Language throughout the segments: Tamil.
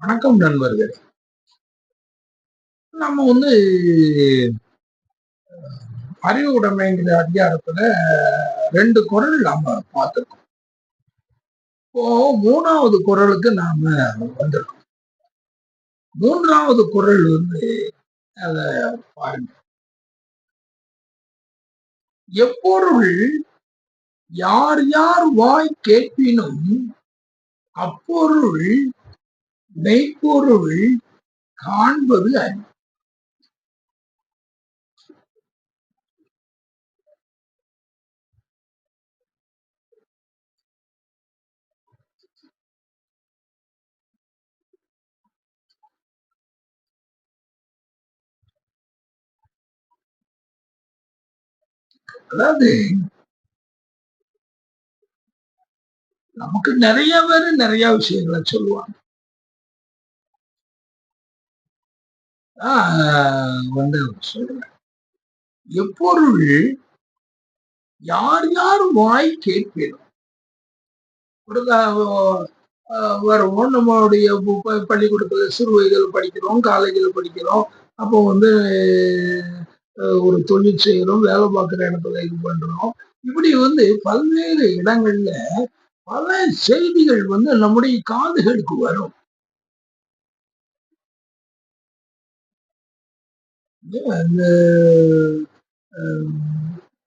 வணக்கம் நண்பர்களே. நம்ம வந்து அறிவு உடைமைங்கிற அதிகாரத்துல ரெண்டு குரல் நாம பார்த்துருக்கோம். இப்போ மூணாவது குரலுக்கு நாம வந்திருக்கோம். மூன்றாவது குரல் வந்து அத பாருங்க. எப்பொருள் யார் யார் வாய் கேட்பினும் அப்பொருள் மெய்ப்பொருள் காண்பது அறிவு. அதாவது நமக்கு நிறைய பேர் நிறைய விஷயங்களை சொல்லுவாங்க. வந்து சொல்றேன் எப்பொருள் யார் யார் வாய் கேட்பிடும் வருவோம் நம்மளுடைய பள்ளிக்கூடத்தில் சிறு வயதில் படிக்கிறோம் காலேஜில் படிக்கிறோம் அப்போ வந்து ஒரு தொழில் செய்கிறோம் வேலை பார்க்குற இடத்துல இது பண்ணுறோம் இப்படி வந்து பல்வேறு இடங்கள்ல பல செய்திகள் வந்து நம்முடைய காதுகளுக்கு வரும். அந்த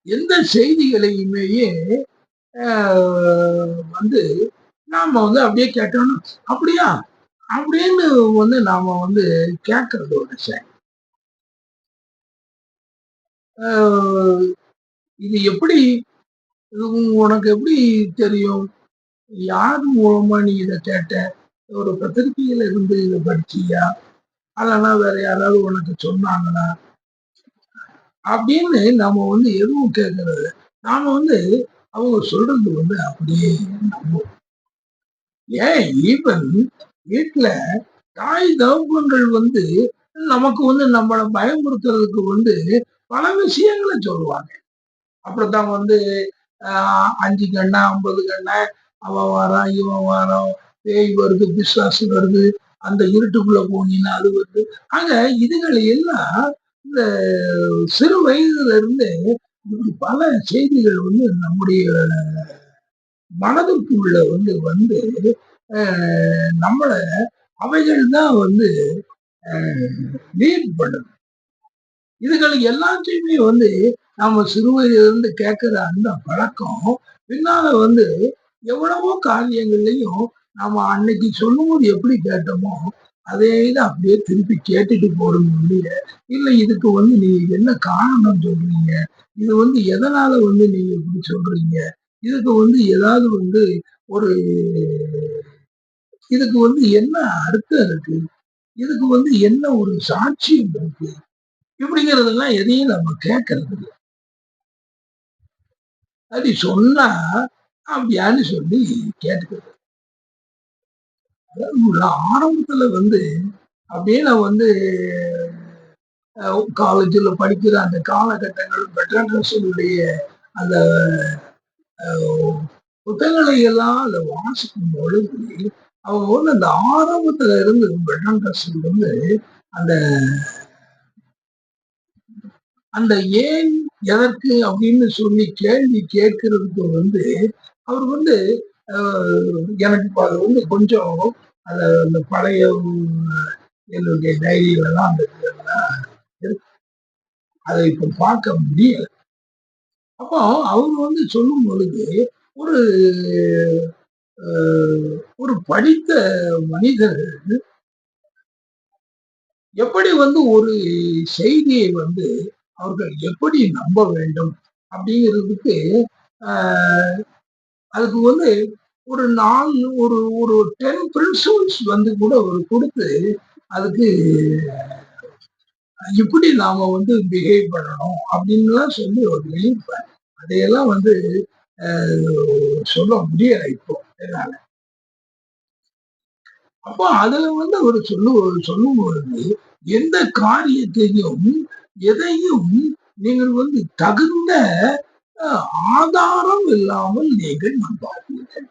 எந்த செய்திகளையுமேயே வந்து நாம வந்து அப்படியே கேட்டோம்னா அப்படியா? அப்படின்னு வந்து நாம வந்து கேட்கறது ஒரு விஷயம் இது எப்படி உனக்கு எப்படி தெரியும்? யார் மூலமா நீ இதை கேட்ட? ஒரு பத்திரிகையில இருந்து இதை படிச்சியா? அதெல்லாம் வேற யாராவது உனக்கு சொன்னாங்களா? அப்படின்னு நாம வந்து எதுவும் கேட்கறது நாம வந்து அவங்க சொல்றது வந்து அப்படியே நம்புவோம். ஏன்? ஈவன் வீட்டுல தாய் தகப்பன்கள் வந்து நமக்கு வந்து நம்மளை பயமுறுத்துறதுக்கு வந்து பல விஷயங்களை சொல்லுவாங்க. அப்படித்தான் வந்து அஞ்சு கண்ணா ஐம்பது கண்ணா அவன் வாரம் இவன் வாரம் பேய் வருது பிசாசு வருது அந்த இருட்டுக்குள்ள போனீங்கன்னா அது வருது. ஆக இதுகளை எல்லாம் இந்த சிறு வயதுல இருந்து இப்படி பல செய்திகள் வந்து நம்முடைய மனதுக்குள்ள வந்து வந்து நம்மளை அவைகள் தான் வந்து லீட் பண்ணுது இதுகள் எல்லாத்தையுமே வந்து நம்ம சிறுவயிலிருந்து கேட்கிற அந்த பழக்கம் பின்னால வந்து எவ்வளவோ காரியங்கள்லையும் நாம அன்னைக்கு சொல்லும்போது எப்படி கேட்டோமோ அதே இதை அப்படியே திருப்பி கேட்டுட்டு போறோம் இல்லைய இல்லை இதுக்கு வந்து நீங்க என்ன காரணம் சொல்றீங்க? இது வந்து எதனால வந்து நீங்க இப்படி சொல்றீங்க? இதுக்கு வந்து ஏதாவது வந்து ஒரு இதுக்கு வந்து என்ன அர்த்தம் இருக்கு? இதுக்கு வந்து என்ன ஒரு சாட்சியம் இருக்கு? இப்படிங்கிறதெல்லாம் எதையும் நம்ம கேட்கறது இல்லை. அப்படி சொன்னா அப்படியான்னு சொல்லி கேட்டுக்கிறது. ஆரம்பத்துல வந்து அப்படியே நான் வந்து காலேஜில் படிக்கிற அந்த காலகட்டங்கள் பெட்ரன்ஸுடைய அந்த புத்தகங்களை எல்லாம் அதை வாசிக்கும் பொழுது அவங்க வந்து அந்த ஆரம்பத்துல இருந்து பெட்ரன் வந்து அந்த அந்த ஏன் எதற்கு அப்படின்னு சொல்லி கேள்வி கேட்கறதுக்கு வந்து அவர் வந்து எனக்கு இப்போ அது வந்து கொஞ்சம் அந்த அந்த பழைய என்னுடைய டைரியிலலாம் அந்த அதை இப்போ பார்க்க முடியல. அப்போ அவர் வந்து சொல்லும் பொழுது ஒரு ஒரு படித்த மனிதர் எப்படி வந்து ஒரு செய்தியை வந்து அவர்கள் எப்படி நம்ப வேண்டும் அப்படிங்கிறதுக்கு அதுக்கு வந்து ஒரு நாலு ஒரு ஒரு டென் பிரின்சிபல்ஸ் வந்து கூட ஒரு கொடுத்து அதுக்கு இப்படி நாம வந்து பிஹேவ் பண்ணணும் அப்படின்லாம் சொல்லி ஒரு நினைப்பேன் அதையெல்லாம் வந்து சொல்ல முடியல இப்போ என்னால. அப்போ அதுல வந்து அவர் சொல்லு சொல்லும் பொழுது எந்த காரியத்தையும் எதையும் நீங்கள் வந்து தகுந்த ஆதாரம் இல்லாமல் நீங்கள் நம்பாதீர்கள்.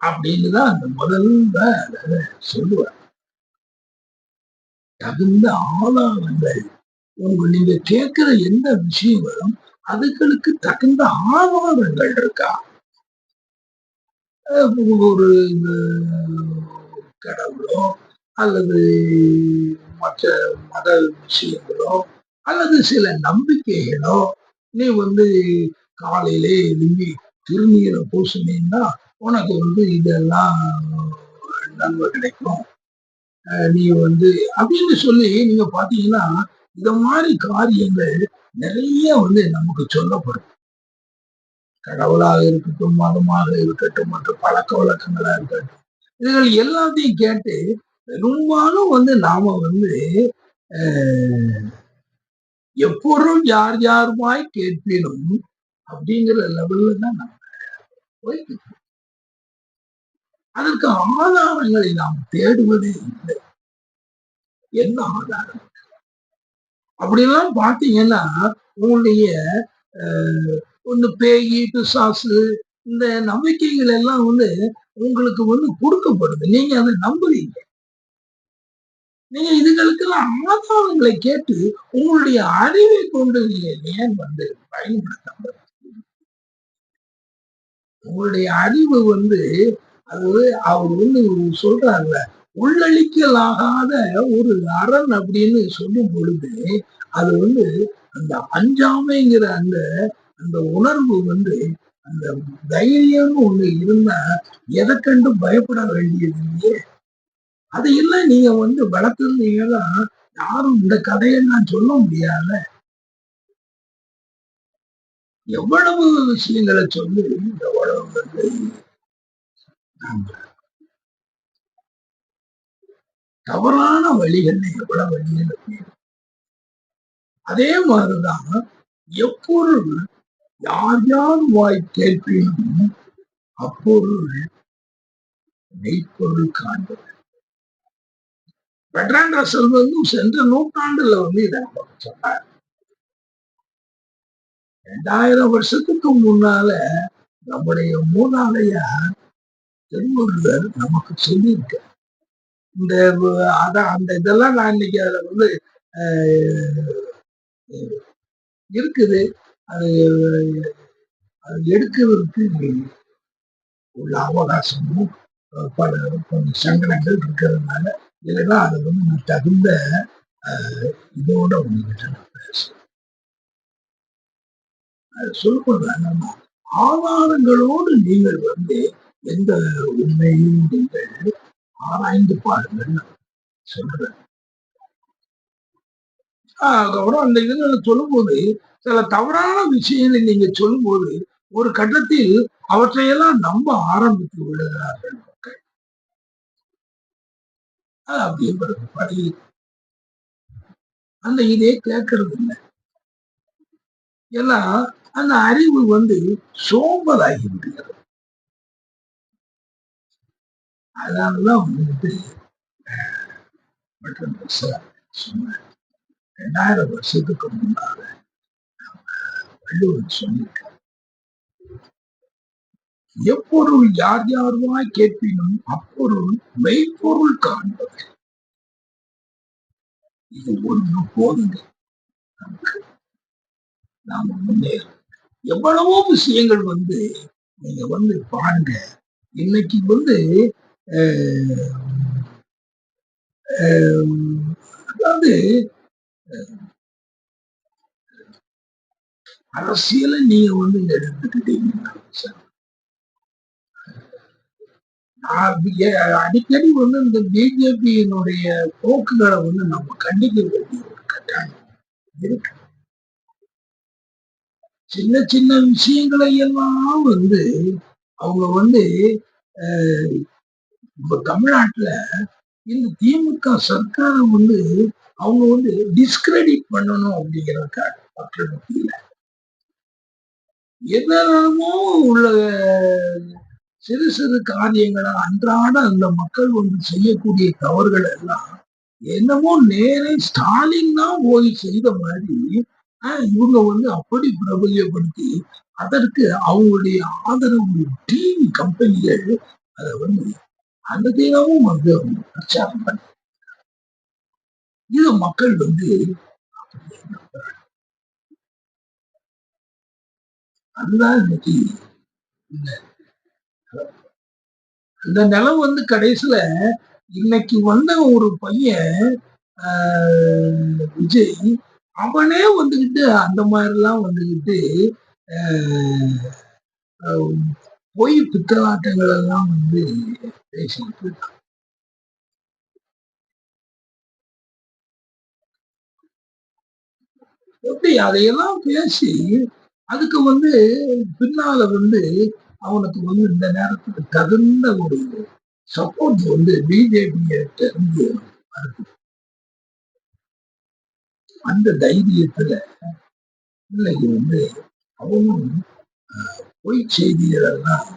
அப்படின்னு தான் அந்த முதல்ல சொல்லுவார். தகுந்த ஆதாரங்கள். உங்க நீங்க கேட்கிற எந்த விஷயங்களும் அதுகளுக்கு தகுந்த ஆதாரங்கள் இருக்கா? ஒரு கடவுளோ அல்லது மற்ற மத விஷயங்களோ அல்லது சில நம்பிக்கைகளோ நீ வந்து காலையிலே எழும்பி திருநீரை பூசினீங்கன்னா உனக்கு வந்து இதெல்லாம் நன்மை கிடைக்கும். நீ வந்து அப்படின்னு சொல்லி நீங்க பாத்தீங்கன்னா இந்த மாதிரி காரியங்கள் நிறைய வந்து நமக்கு சொல்லப்படும். கடவுளாக இருக்கட்டும் மதமாக இருக்கட்டும் மற்ற பழக்க வழக்கங்களா இருக்கட்டும். இதுகள் எல்லாத்தையும் கேட்டு பெரும்பாலும் வந்து நாம வந்து எப்பொருள் யார் யாருமாய் கேட்பினும் அப்படிங்கிற லெவல்ல தான் நம்ம போயிட்டு அதற்கு ஆதாரங்களை நாம் தேடுவதே இல்லை. என்ன ஆதாரம்? அப்படிலாம் பாத்தீங்கன்னா உங்களுடைய ஒண்ணு பேயி பிசாசு இந்த நம்பிக்கைகள் எல்லாம் வந்து உங்களுக்கு வந்து கொடுக்கப்படுது. நீங்க அதை நம்புறீங்க. நீங்க இதுகளுக்கெல்லாம் ஆதாரங்களை கேட்டு உங்களுடைய அறிவை கொண்டு நீங்க ஏன் வந்து பயன்படுத்த உங்களுடைய அறிவு வந்து அது அவர் வந்து சொல்றாருல உள்ளழிக்கலாகாத ஒரு அரண் அப்படின்னு சொல்லும் பொழுது அது வந்து அந்த அஞ்சாமைங்கிற அந்த அந்த உணர்வு வந்து அந்த தைரியம்னு ஒண்ணு இருந்தா எதை கண்டு பயப்பட வேண்டியது இல்லையே அதையெல்லாம் நீங்க வந்து வளர்த்துருந்தீங்கன்னா யாரும் இந்த கதையை நான் சொல்ல முடியாத எவ்வளவு விஷயங்களை சொல்லி எவ்வளவு வந்து தவறான வழிகள்ல எவ்வளவு வழிகள் அதே மாதிரிதான் எப்பொருள் யார் யார் வாய் கேட்பினும் அப்பொருள் மெய்ப்பொருள் காண்பது. பெட்ரான் ரசல் வந்து சென்ற நூற்றாண்டுல வந்து இதை சொன்னார் ரெண்டாயிரம் வருஷத்துக்கு முன்னால நம்முடைய மூதாதையார் திருவள்ளுவர் நமக்கு சொல்லியிருக்க. இந்த அதான் அந்த இதெல்லாம் நான் இன்னைக்கு அதுல வந்து இருக்குது. அது அது எடுக்கிறதுக்கு உள்ள அவகாசமும் பல கொஞ்சம் சங்கடங்கள் இருக்கிறதுனால இதெல்லாம் அதை வந்து நீ தகுந்த இதோட உங்ககிட்ட நான் பேசுறேன். சொல்லும்போது ஆதாரங்களோடு நீங்கள் வந்து எந்த உண்மையும் நீங்கள் ஆராய்ந்து பாருங்கள் சொல்றேன். அதுக்கப்புறம் அந்த இதுகளை சொல்லும்போது சில தவறான விஷயங்களை நீங்க சொல்லும்போது ஒரு கட்டத்தில் அவற்றையெல்லாம் நம்ப ஆரம்பித்து விடுகிறார்கள். மக்கள் அது அப்படியே. அந்த இதே கேட்கறது இல்லை. ஏன்னா அந்த அறிவு வந்து சோம்பலாகி விடுகிறது அதனாலதான் வந்துட்டு சொன்ன ரெண்டாயிரம் வருஷத்துக்கு முன்னால வள்ளுவர் சொல்லியிருக்கார் எப்பொருள் யார் யாருவாய் கேட்பினும் அப்பொருள் மெய்ப்பொருள் காண்பது. இது ஒன்று போதுங்க. நாம முன்னேறும் எவ்வளவோ விஷயங்கள் வந்து நீங்க வந்து பாருங்க. இன்னைக்கு வந்து அதாவது அரசியல நீங்க வந்து எடுத்துக்கிட்டீங்கன்னா அடிக்கடி வந்து இந்த பிஜேபியினுடைய போக்குகளை வந்து நம்ம கண்டிக்க வேண்டிய ஒரு கட்டாயம் இருக்கு. சின்ன சின்ன விஷயங்களை எல்லாம் வந்து அவங்க வந்து இப்ப தமிழ்நாட்டுல இந்த திமுக சர்க்காரை வந்து அவங்க வந்து டிஸ்கிரெடிட் பண்ணணும் அப்படிங்கிறதுக்காக மக்கள் மத்தியில என்னமோ உள்ள சிறு சிறு காரியங்களை? அன்றாட அந்த மக்கள் வந்து செய்யக்கூடிய தவறுகள் எல்லாம் என்னமோ நேரே ஸ்டாலின் தான் போய் செய்த மாதிரி இவங்க வந்து அப்படி பிரபல்யப்படுத்தி அதற்கு அவங்களுடைய ஆதரவு டிவி கம்பெனிகள் அதை வந்து அந்த தினமும் வந்து அவங்க பிரச்சாரம் பண்ண இது மக்கள் வந்து அதுதான் இன்னைக்கு அந்த நிலம் வந்து கடைசியில இன்னைக்கு வந்த ஒரு பையன் ஆஹ், விஜய் அவனே வந்துகிட்டு அந்த மாதிரிலாம் வந்துகிட்டு ஆஹ், ஆஹ், பொய் பித்தலாட்டங்கள் எல்லாம் வந்து பேசிக்கிட்டு இருக்கான். எப்படி அதையெல்லாம் பேசி அதுக்கு வந்து பின்னால வந்து அவனுக்கு வந்து இந்த நேரத்துக்கு தகுந்த ஒரு சப்போர்ட் வந்து பிஜேபியில இருந்து வருது. அந்த தைரியத்துல இன்னைக்கு வந்து அவனும் பொய் செய்திகளெல்லாம்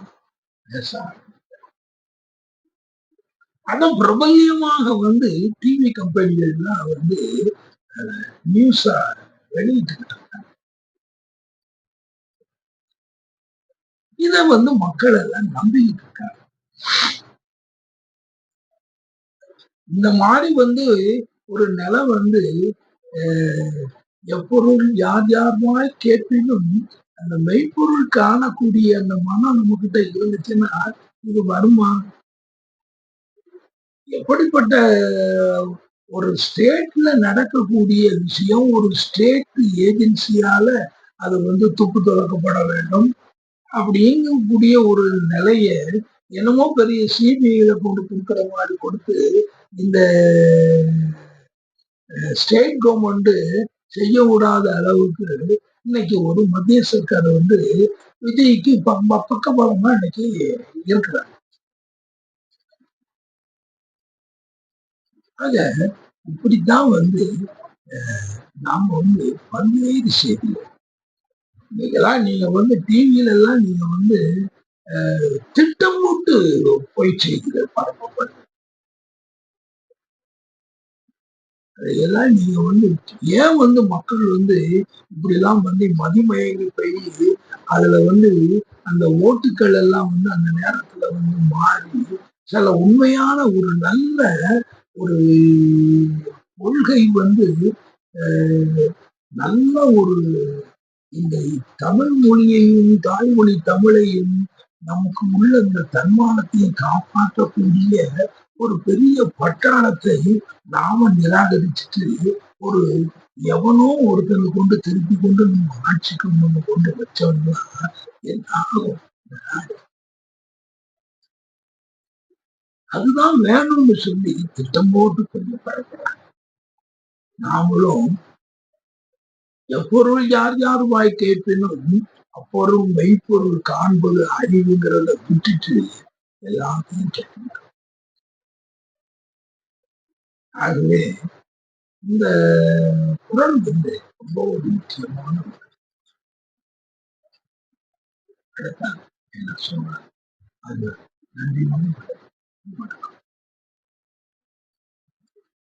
பேச ஆரம்பிச்சான். பிரபல்யமாக வந்து டிவி கம்பெனிகள்லாம் வந்து நியூஸா வெளியிட்டு இதை வந்து மக்கள் எல்லாம் நம்பிக்கிட்டு இருக்காங்க இந்த மாதிரி வந்து ஒரு நிலை வந்து அஹ், எப்பொருள் யார் யாருமாய் கேட்பினும் அந்த மெய்ப்பொருள் காணக்கூடிய அந்த மனம் நம்ம கிட்ட இருந்துச்சுன்னா இது வருமா? எப்படிப்பட்ட ஒரு ஸ்டேட்ல நடக்கக்கூடிய விஷயம் ஒரு ஸ்டேட் ஏஜென்சியால அது வந்து துப்பு துறக்கப்பட வேண்டும். அப்படிங்கக்கூடிய ஒரு நிலைய என்னமோ பெரிய சிபிஐல கொண்டு கொடுக்குற மாதிரி கொடுத்து இந்த ஸ்டேட் கவர்மெண்ட் செய்ய விடாத அளவுக்கு இன்னைக்கு ஒரு மத்திய சர்க்கார் வந்து விஜய்க்கு ப- பக்கபலமா இன்னைக்கு இருக்கிறாங்க ஆக இப்படித்தான் வந்து நாம வந்து பல்வேறு செய்திகள் நீங்களாம் நீங்க வந்து டிவியில எல்லாம் நீங்க வந்து அஹ், திட்டம் போட்டு பொய் செய்திகள் பரப்பப்படுது அதையெல்லாம் நீங்க வந்து ஏன் வந்து மக்கள் வந்து இப்படி எல்லாம் வந்து மதிமயங்கி போய் அதுல வந்து அந்த ஓட்டுக்கள் எல்லாம் வந்து அந்த நேரத்துல வந்து மாறி சில உண்மையான ஒரு நல்ல ஒரு கொள்கை வந்து அஹ், நல்ல ஒரு இந்த தமிழ் மொழியையும் தாய்மொழி தமிழையும் நமக்கு உள்ள இந்த தன்மானத்தையும் காப்பாற்றக்கூடிய ஒரு பெரிய பட்டாளத்தை நாம நிராகரிச்சுட்டு ஒரு எவனோ ஒருத்தனை கொண்டு திருப்பி கொண்டு நம்ம ஆட்சிக்கு நம்ம கொண்டு வச்சோம்னா என்ன ஆகும். அதுதான் வேணும்னு சொல்லி திட்டம் போட்டு கொஞ்சம் பழக்கிறாங்க நாமளும் எப்பொருள் யார் யார் வாய் கேட்பினும் அப்பொருள் மெய்ப்பொருள் காண்பது அறிவுங்கிறத விட்டுட்டு எல்லாத்தையும் கேட்கணும் ஆகவே இந்த குரல் வந்து ரொம்ப ஒரு முக்கியமான ஒரு என்ன சொன்னார்? அது நன்றி வணக்கம்.